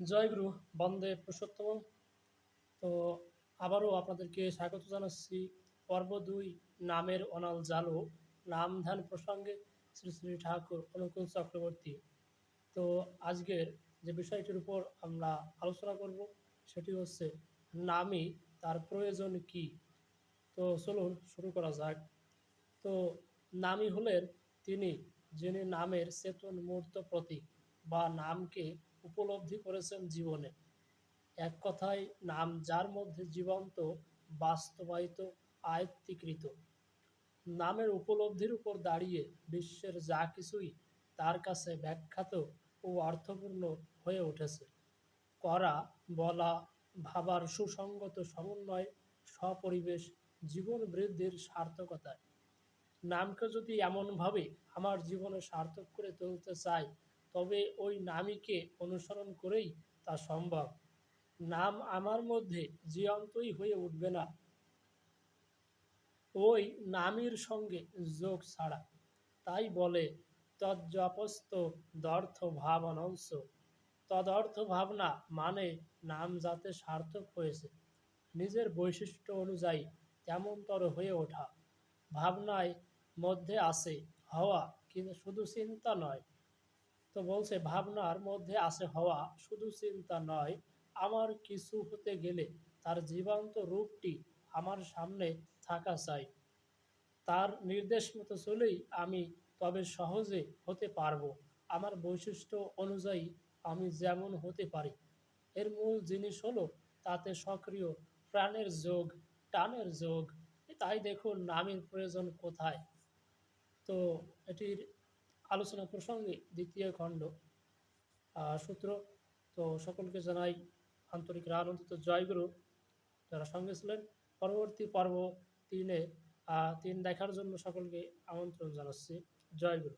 জয়গুরু বন্দে পুরুষোত্তম তো আবারও আপনাদেরকে স্বাগত জানাচ্ছি। পর্ব দুই, নামের অনাল জালো নাম ধ্যান প্রসঙ্গে শ্রী শ্রী ঠাকুর অনুকূল চক্রবর্তী। তো আজকের যে বিষয়টির উপর আমরা আলোচনা করব, সেটি হচ্ছে নামই তার প্রয়োজন কি? তো চলুন শুরু করা যাক। তো নামই হলেন তিনি, যিনি নামের চেতন মূর্ত প্রতীক। বা নামকে উপলব্ধি করেছেন জীবনে। এক কথায়, নাম যার মধ্যে জীবন্ত, বাস্তবায়িত, আয়ত্তিকৃত। নামের উপলব্ধির উপর দাঁড়িয়ে বিশ্বের যা কিছুই তার কাছে ব্যাখ্যাত ও অর্থপূর্ণ হয়ে উঠেছে। করা, বলা, ভাবার সুসঙ্গত সমন্বয়, সপরিবেশ, জীবন বৃদ্ধির সার্থকতায় নামকে যদি এমনভাবে আমার জীবনে সার্থক করে তুলতে চাই তবে ওই নামীকে অনুসরণ করেই তা সম্ভব। নাম আমার মধ্যে জীবন্তই হয়ে উঠবে না। ওই নামীর সঙ্গে যোগ ছাড়া। তাই বলে তজ্জপস্ত দর্থ ভাব তদর্থ ভাবনা মানে নাম যাতে সার্থক হয়েছে। নিজের বৈশিষ্ট্য অনুযায়ী তেমনতর হয়ে ওঠা। ভাবনায় মধ্যে আছে হওয়া, কিন্তু শুধু চিন্তা নয় তো বলছে, ভাবনার মধ্যে আছে হওয়া শুধু চিন্তা নয়, আমার কিছু হতে গেলে তার জীবন্ত রূপটি আমার সামনে থাকা চাই। তার নির্দেশ মতো চলেই আমি তবে সহজে হতে পারব। আমার বৈশিষ্ট্য অনুযায়ী আমি যেমন হতে পারি। এর মূল জিনিস হলো তাতে সক্রিয় প্রাণের যোগ, টানের যোগ। তাই দেখুন, নামের প্রয়োজন কোথায়? তো এটির আলোচনা প্রসঙ্গে দ্বিতীয় খণ্ড সূত্র। তো সকলকে জানাই আন্তরিক আনন্দিত জয়গুরু যারা সঙ্গে ছিলেন, পরবর্তী পর্ব তিনে তিন দেখার জন্য সকলকে আমন্ত্রণ জানাচ্ছি। জয়গুরু